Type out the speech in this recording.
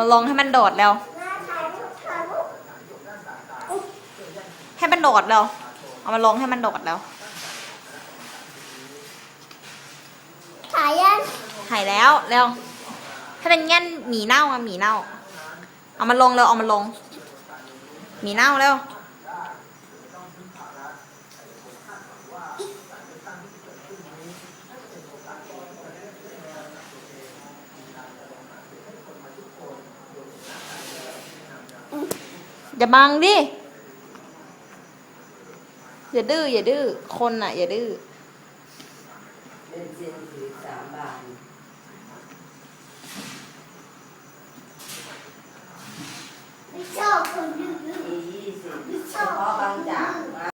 มาลงให้มันโดดเร็วหน้าถ่ายรูปถ่ายรูปให้มันโดดเร็วเอามาลงให้มันโดดเร็วถ่ายยังหายแล้วเร็วถ้าเป็นงั้นหมีเน่าอะหมีเน่า เอามาลงเร็วเอามาลงหมีเน่าเร็ว อย่าบังดิ อย่าดื้ออย่าดื้อคนอะ อย่าดื้อ เป็นเส้นถือสามบาท